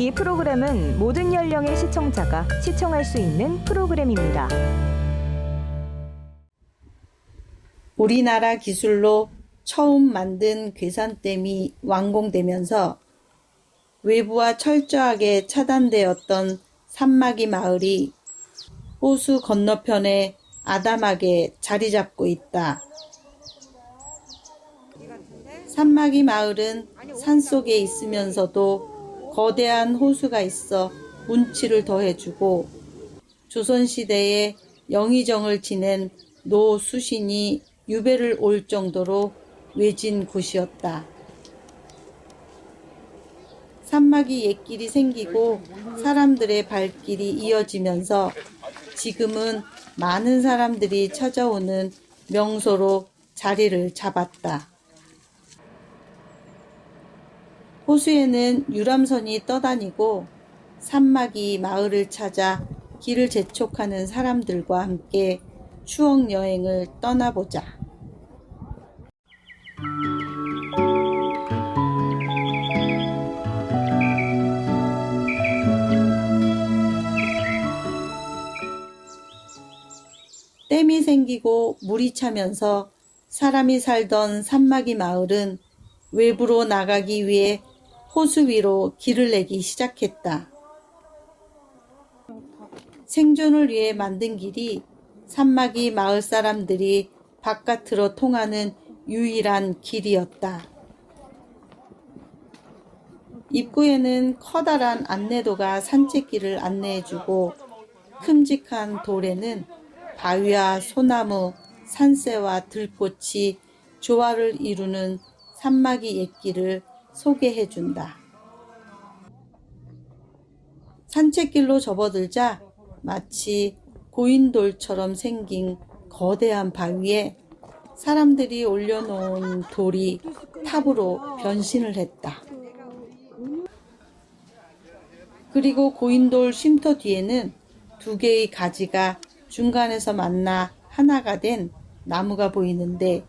이 프로그램은 모든 연령의 시청자가 시청할 수 있는 프로그램입니다. 우리나라 기술로 처음 만든 괴산댐이 완공되면서 외부와 철저하게 차단되었던 산막이 마을이 호수 건너편에 아담하게 자리 잡고 있다. 산막이 마을은 산 속에 있으면서도 거대한 호수가 있어 운치를 더해주고 조선시대에 영의정을 지낸 노수신이 유배를 올 정도로 외진 곳이었다. 산막이 옛길이 생기고 사람들의 발길이 이어지면서 지금은 많은 사람들이 찾아오는 명소로 자리를 잡았다. 호수에는 유람선이 떠다니고 산막이 마을을 찾아 길을 재촉하는 사람들과 함께 추억 여행을 떠나보자. 댐이 생기고 물이 차면서 사람이 살던 산막이 마을은 외부로 나가기 위해 호수 위로 길을 내기 시작했다. 생존을 위해 만든 길이 산막이 마을 사람들이 바깥으로 통하는 유일한 길이었다. 입구에는 커다란 안내도가 산책길을 안내해주고 큼직한 돌에는 바위와 소나무, 산새와 들꽃이 조화를 이루는 산막이 옛길을 소개해 준다. 산책길로 접어들자 마치 고인돌처럼 생긴 거대한 바위에 사람들이 올려놓은 돌이 탑으로 변신을 했다. 그리고 고인돌 쉼터 뒤에는 두 개의 가지가 중간에서 만나 하나가 된 나무가 보이는데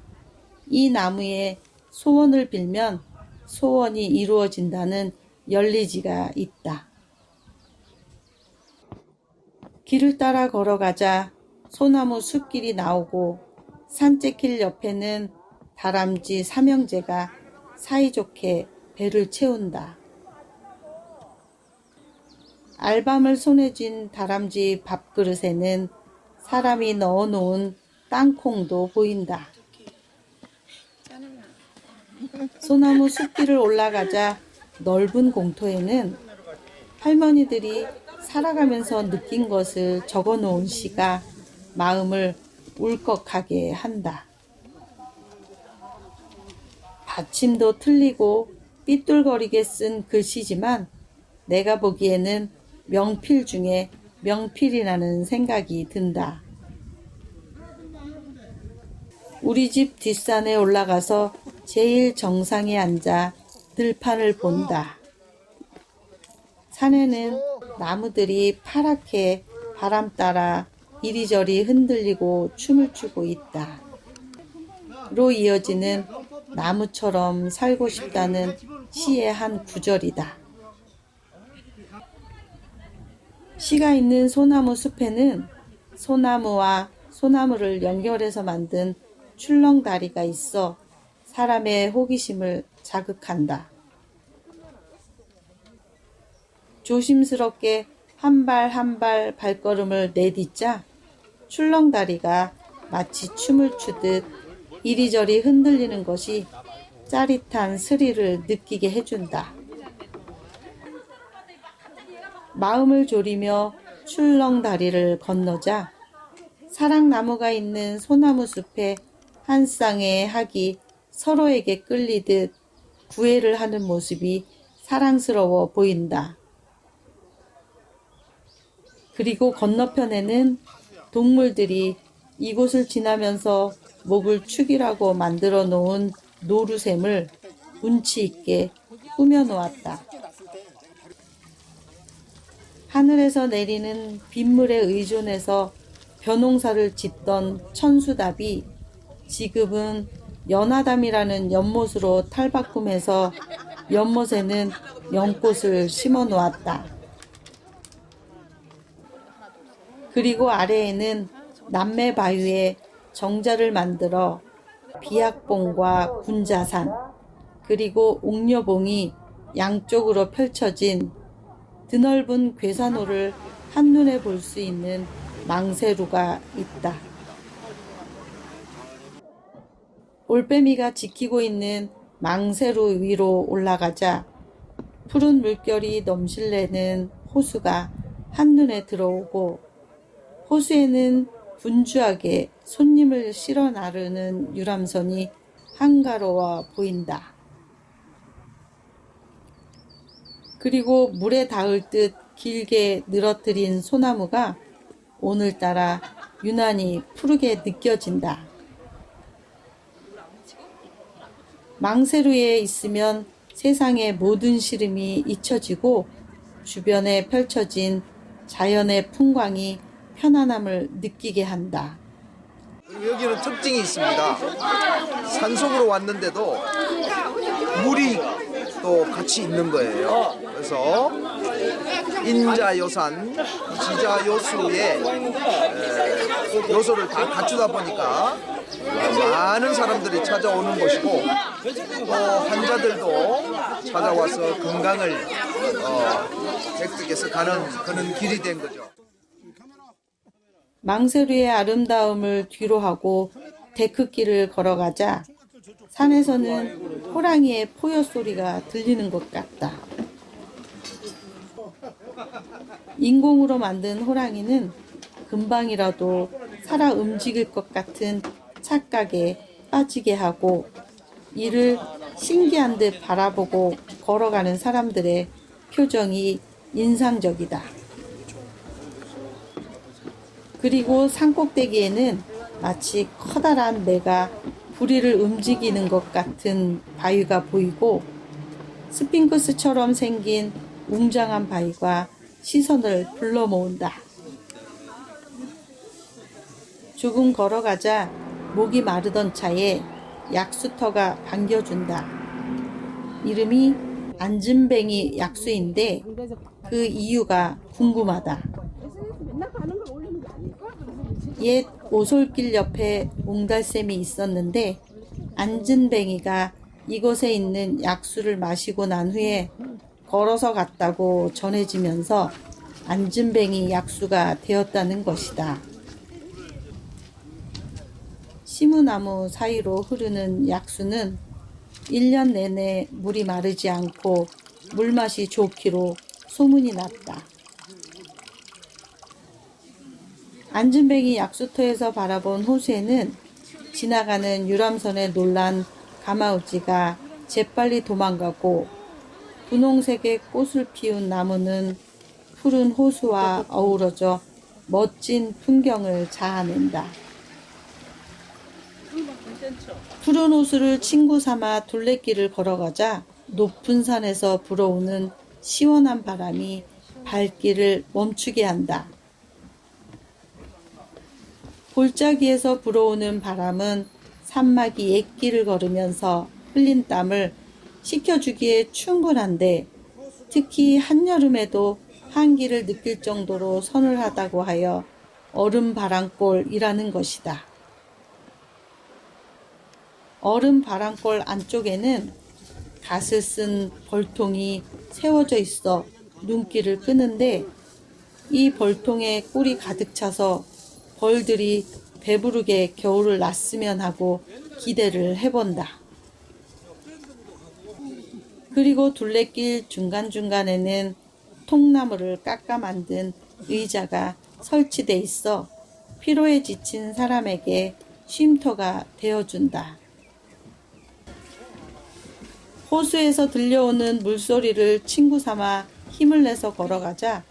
이 나무에 소원을 빌면 소원이 이루어진다는 열리지가 있다. 길을 따라 걸어가자 소나무 숲길이 나오고 산책길 옆에는 다람쥐 삼형제가 사이좋게 배를 채운다. 알밤을 손에 쥔 다람쥐 밥그릇에는 사람이 넣어놓은 땅콩도 보인다. 소나무 숲길을 올라가자 넓은 공터에는 할머니들이 살아가면서 느낀 것을 적어 놓은 시가 마음을 울컥하게 한다. 받침도 틀리고 삐뚤거리게 쓴 글씨지만 내가 보기에는 명필 중에 명필이라는 생각이 든다. 우리 집 뒷산에 올라가서 제일 정상에 앉아 들판을 본다. 산에는 나무들이 파랗게 바람 따라 이리저리 흔들리고 춤을 추고 있다. 로 이어지는 나무처럼 살고 싶다는 시의 한 구절이다. 시가 있는 소나무 숲에는 소나무와 소나무를 연결해서 만든 출렁다리가 있어 사람의 호기심을 자극한다. 조심스럽게 한 발 한 발 발걸음을 내딛자 출렁다리가 마치 춤을 추듯 이리저리 흔들리는 것이 짜릿한 스릴을 느끼게 해준다. 마음을 졸이며 출렁다리를 건너자 사랑나무가 있는 소나무 숲에 한 쌍의 학이 서로에게 끌리듯 구애를 하는 모습이 사랑스러워 보인다. 그리고 건너편에는 동물들이 이곳을 지나면서 목을 축이라고 만들어 놓은 노루샘을 운치 있게 꾸며 놓았다. 하늘에서 내리는 빗물에 의존해서 벼농사를 짓던 천수답이 지금은 연하담이라는 연못으로 탈바꿈해서 연못에는 연꽃을 심어 놓았다. 그리고 아래에는 남매 바위에 정자를 만들어 비약봉과 군자산 그리고 옥녀봉이 양쪽으로 펼쳐진 드넓은 괴산호를 한눈에 볼 수 있는 망세루가 있다. 올빼미가 지키고 있는 망세루 위로 올라가자 푸른 물결이 넘실내는 호수가 한눈에 들어오고 호수에는 분주하게 손님을 실어 나르는 유람선이 한가로워 보인다. 그리고 물에 닿을 듯 길게 늘어뜨린 소나무가 오늘따라 유난히 푸르게 느껴진다. 망세루에 있으면 세상의 모든 시름이 잊혀지고 주변에 펼쳐진 자연의 풍광이 편안함을 느끼게 한다. 여기는 특징이 있습니다. 산속으로 왔는데도 물이 또 같이 있는 거예요. 그래서 인자요산, 지자요수의 에, 요소를 다 갖추다 보니까 많은 사람들이 찾아오는 곳이고 또 환자들도 찾아와서 건강을 어, 획득해서 가는 그런 길이 된 거죠. 망세루의 아름다움을 뒤로하고 데크길을 걸어가자 산에서는 호랑이의 포효 소리가 들리는 것 같다. 인공으로 만든 호랑이는 금방이라도 살아 움직일 것 같은 착각에 빠지게 하고 이를 신기한 듯 바라보고 걸어가는 사람들의 표정이 인상적이다. 그리고 산꼭대기에는 마치 커다란 매가 부리를 움직이는 것 같은 바위가 보이고 스핑크스처럼 생긴 웅장한 바위가 시선을 불러 모은다. 조금 걸어가자 목이 마르던 차에 약수터가 반겨준다. 이름이 안진뱅이 약수인데 그 이유가 궁금하다. 옛 오솔길 옆에 옹달샘이 있었는데 안진뱅이가 이곳에 있는 약수를 마시고 난 후에 걸어서 갔다고 전해지면서 안진뱅이 약수가 되었다는 것이다. 시무나무 사이로 흐르는 약수는 1년 내내 물이 마르지 않고 물맛이 좋기로 소문이 났다. 안진뱅이 약수터에서 바라본 호수에는 지나가는 유람선에 놀란 가마우지가 재빨리 도망가고 분홍색의 꽃을 피운 나무는 푸른 호수와 어우러져 멋진 풍경을 자아낸다. 푸른 호수를 친구 삼아 둘레길을 걸어가자 높은 산에서 불어오는 시원한 바람이 발길을 멈추게 한다. 골짜기에서 불어오는 바람은 산막이 옛길을 걸으면서 흘린 땀을 식혀주기에 충분한데 특히 한여름에도 한기를 느낄 정도로 서늘하다고 하여 얼음 바람골이라는 것이다. 얼음 바람골 안쪽에는 갓을 쓴 벌통이 세워져 있어 눈길을 끄는데 이 벌통에 꿀이 가득 차서 벌들이 배부르게 겨울을 났으면 하고 기대를 해본다. 그리고 둘레길 중간중간에는 통나무를 깎아 만든 의자가 설치돼 있어 피로에 지친 사람에게 쉼터가 되어준다. 호수에서 들려오는 물소리를 친구 삼아 힘을 내서 걸어가자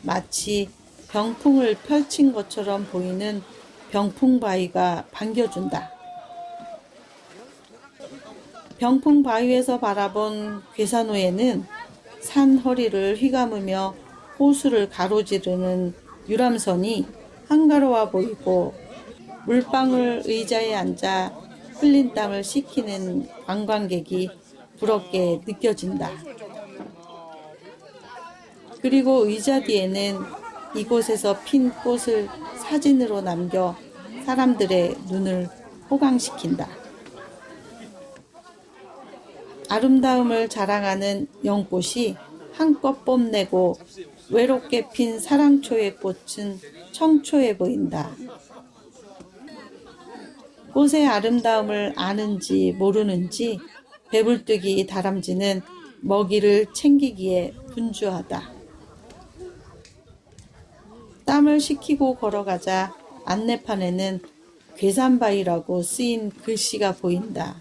마치 병풍을 펼친 것처럼 보이는 병풍바위가 반겨준다. 병풍바위에서 바라본 괴산호에는 산 허리를 휘감으며 호수를 가로지르는 유람선이 한가로워 보이고 물방울 의자에 앉아 흘린 땀을 식히는 관광객이 부럽게 느껴진다. 그리고 의자 뒤에는 이곳에서 핀 꽃을 사진으로 남겨 사람들의 눈을 호강시킨다. 아름다움을 자랑하는 연꽃이 한껏 뽐내고 외롭게 핀 사랑초의 꽃은 청초해 보인다. 꽃의 아름다움을 아는지 모르는지 배불뚝이 다람쥐는 먹이를 챙기기에 분주하다. 땀을 식히고 걸어가자 안내판에는 괴산바위라고 쓰인 글씨가 보인다.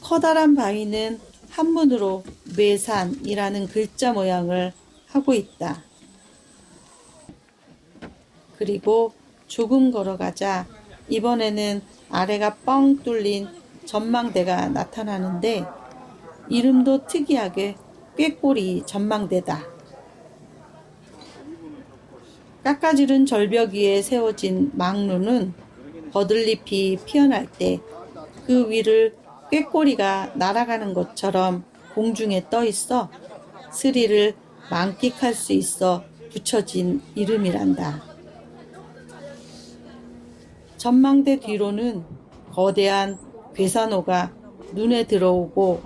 커다란 바위는 한문으로 매산이라는 글자 모양을 하고 있다. 그리고 조금 걸어가자 이번에는 아래가 뻥 뚫린 전망대가 나타나는데 이름도 특이하게 꾀꼬리 전망대다. 깎아지른 절벽 위에 세워진 망루는 버들잎이 피어날 때 그 위를 꾀꼬리가 날아가는 것처럼 공중에 떠 있어 스리를 만끽할 수 있어 붙여진 이름이란다. 전망대 뒤로는 거대한 괴산호가 눈에 들어오고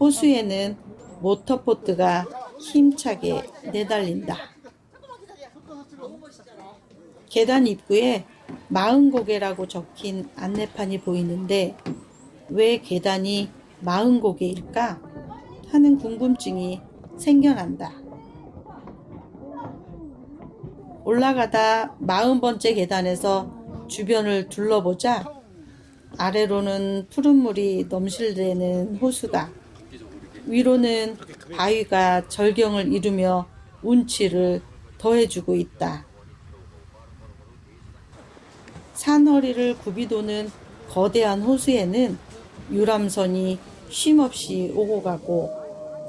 호수에는 모터보트가 힘차게 내달린다. 계단 입구에 마흔 고개라고 적힌 안내판이 보이는데 왜 계단이 마흔 고개일까 하는 궁금증이 생겨난다. 올라가다 마흔 번째 계단에서 주변을 둘러보자 아래로는 푸른 물이 넘실대는 호수가 위로는 바위가 절경을 이루며 운치를 더해주고 있다. 산허리를 굽이도는 거대한 호수에는 유람선이 쉼없이 오고 가고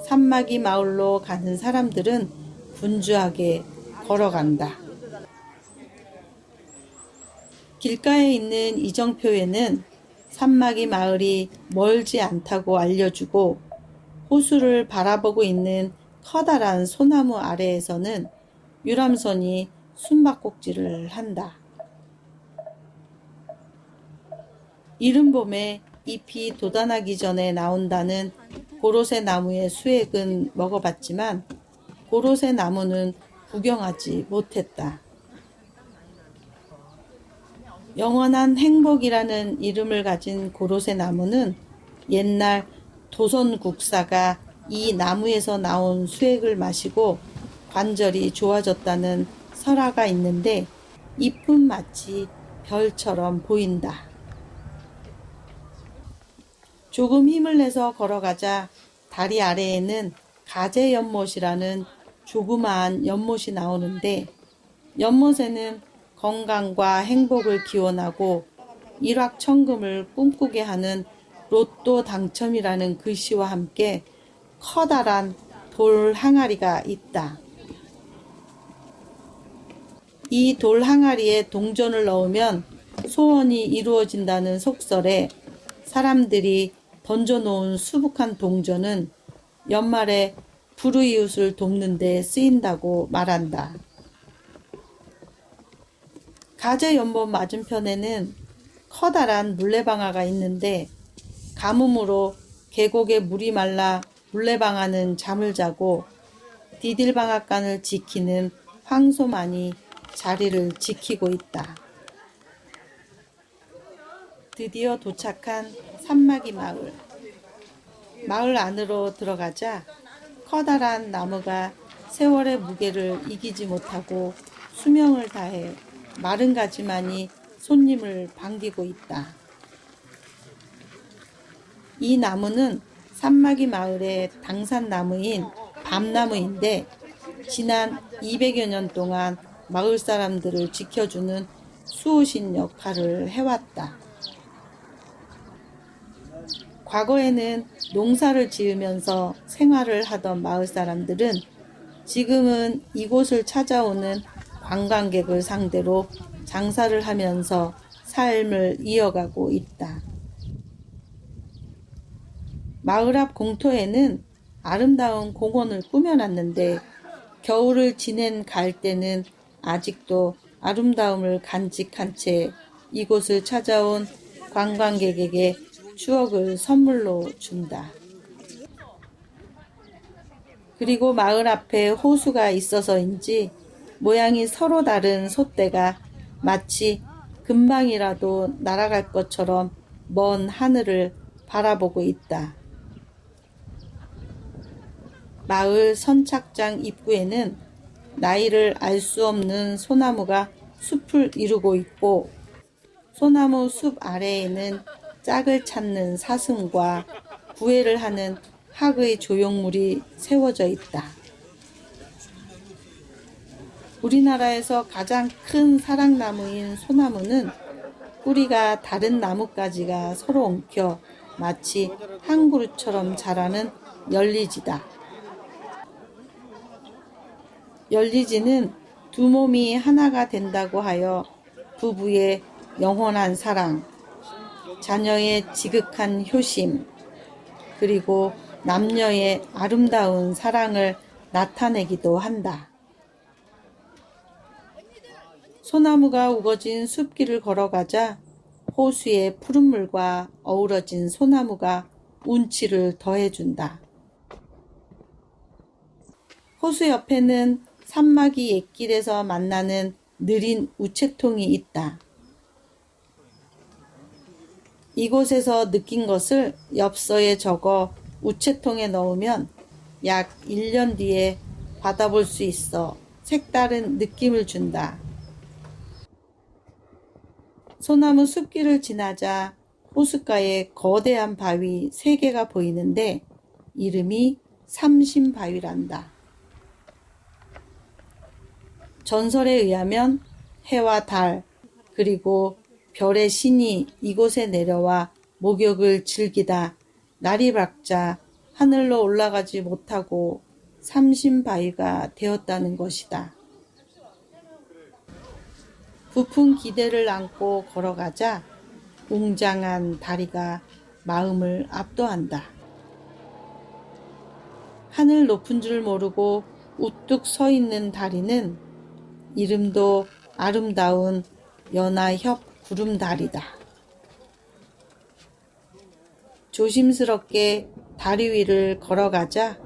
산막이 마을로 가는 사람들은 분주하게 걸어간다. 길가에 있는 이정표에는 산막이 마을이 멀지 않다고 알려주고 호수를 바라보고 있는 커다란 소나무 아래에서는 유람선이 숨바꼭질을 한다. 이른 봄에 잎이 돋아나기 전에 나온다는 고로쇠 나무의 수액은 먹어봤지만 고로쇠 나무는 구경하지 못했다. 영원한 행복이라는 이름을 가진 고로쇠 나무는 옛날 도선 국사가 이 나무에서 나온 수액을 마시고 관절이 좋아졌다는 설화가 있는데 잎은 마치 별처럼 보인다. 조금 힘을 내서 걸어가자 다리 아래에는 가재 연못이라는 조그마한 연못이 나오는데 연못에는 건강과 행복을 기원하고 일확천금을 꿈꾸게 하는 로또 당첨이라는 글씨와 함께 커다란 돌 항아리가 있다. 이 돌 항아리에 동전을 넣으면 소원이 이루어진다는 속설에 사람들이 던져놓은 수북한 동전은 연말에 불우이웃을 돕는 데 쓰인다고 말한다. 가재 연못 맞은편에는 커다란 물레방아가 있는데 가뭄으로 계곡에 물이 말라 물레방아는 잠을 자고 디딜방앗간을 지키는 황소만이 자리를 지키고 있다. 드디어 도착한 산막이 마을. 마을 안으로 들어가자 커다란 나무가 세월의 무게를 이기지 못하고 수명을 다해 마른 가지만이 손님을 반기고 있다. 이 나무는 산막이 마을의 당산나무인 밤나무인데 지난 200여 년 동안 마을 사람들을 지켜주는 수호신 역할을 해왔다. 과거에는 농사를 지으면서 생활을 하던 마을 사람들은 지금은 이곳을 찾아오는 관광객을 상대로 장사를 하면서 삶을 이어가고 있다. 마을 앞 공터에는 아름다운 공원을 꾸며놨는데 겨울을 지낸 갈대는 아직도 아름다움을 간직한 채 이곳을 찾아온 관광객에게 추억을 선물로 준다. 그리고 마을 앞에 호수가 있어서인지 모양이 서로 다른 솥대가 마치 금방이라도 날아갈 것처럼 먼 하늘을 바라보고 있다. 마을 선착장 입구에는 나이를 알 수 없는 소나무가 숲을 이루고 있고 소나무 숲 아래에는 짝을 찾는 사슴과 구애를 하는 학의 조형물이 세워져 있다. 우리나라에서 가장 큰 사랑나무인 소나무는 뿌리가 다른 나뭇가지가 서로 엉켜 마치 한 그루처럼 자라는 열리지다. 열리지는 두 몸이 하나가 된다고 하여 부부의 영원한 사랑, 자녀의 지극한 효심, 그리고 남녀의 아름다운 사랑을 나타내기도 한다. 소나무가 우거진 숲길을 걸어가자 호수의 푸른 물과 어우러진 소나무가 운치를 더해준다. 호수 옆에는 산막이 옛길에서 만나는 느린 우체통이 있다. 이곳에서 느낀 것을 엽서에 적어 우체통에 넣으면 약 1년 뒤에 받아볼 수 있어 색다른 느낌을 준다. 소나무 숲길을 지나자 호숫가에 거대한 바위 세 개가 보이는데 이름이 삼신바위란다. 전설에 의하면 해와 달 그리고 별의 신이 이곳에 내려와 목욕을 즐기다 날이 밝자 하늘로 올라가지 못하고 삼신바위가 되었다는 것이다. 부푼 기대를 안고 걸어가자 웅장한 다리가 마음을 압도한다. 하늘 높은 줄 모르고 우뚝 서 있는 다리는 이름도 아름다운 연하협 구름다리다. 조심스럽게 다리 위를 걸어가자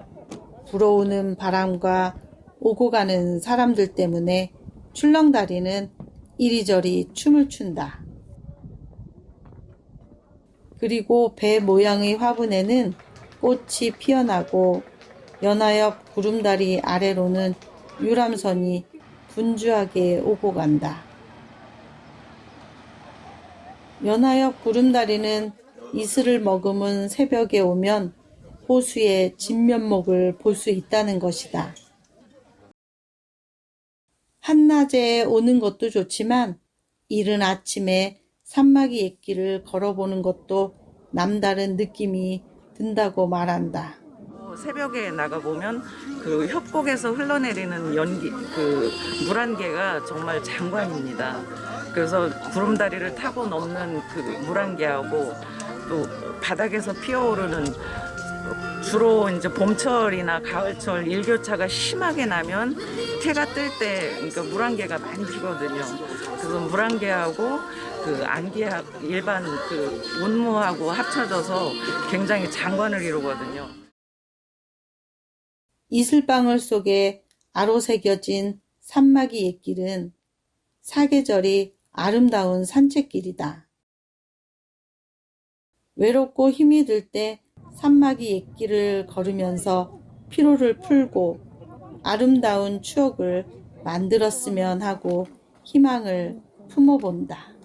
불어오는 바람과 오고 가는 사람들 때문에 출렁다리는 이리저리 춤을 춘다. 그리고 배 모양의 화분에는 꽃이 피어나고 연하엽 구름다리 아래로는 유람선이 분주하게 오고 간다. 연하엽 구름다리는 이슬을 머금은 새벽에 오면 호수의 진면목을 볼 수 있다는 것이다. 한낮에 오는 것도 좋지만 이른 아침에 산막이 옛길을 걸어보는 것도 남다른 느낌이 든다고 말한다. 어, 새벽에 나가 보면 그 협곡에서 흘러내리는 연기 그 물안개가 정말 장관입니다. 그래서 구름다리를 타고 넘는 그 물안개하고 또 바닥에서 피어오르는 주로 이제 봄철이나 가을철 일교차가 심하게 나면 해가 뜰 때 그러니까 물안개가 많이 피거든요. 그래서 물안개하고 그 안개하 일반 그 운무하고 합쳐져서 굉장히 장관을 이루거든요. 이슬방울 속에 아로 새겨진 산막이 옛길은 사계절이 아름다운 산책길이다. 외롭고 힘이 들 때 산막이 옛길을 걸으면서 피로를 풀고 아름다운 추억을 만들었으면 하고 희망을 품어본다.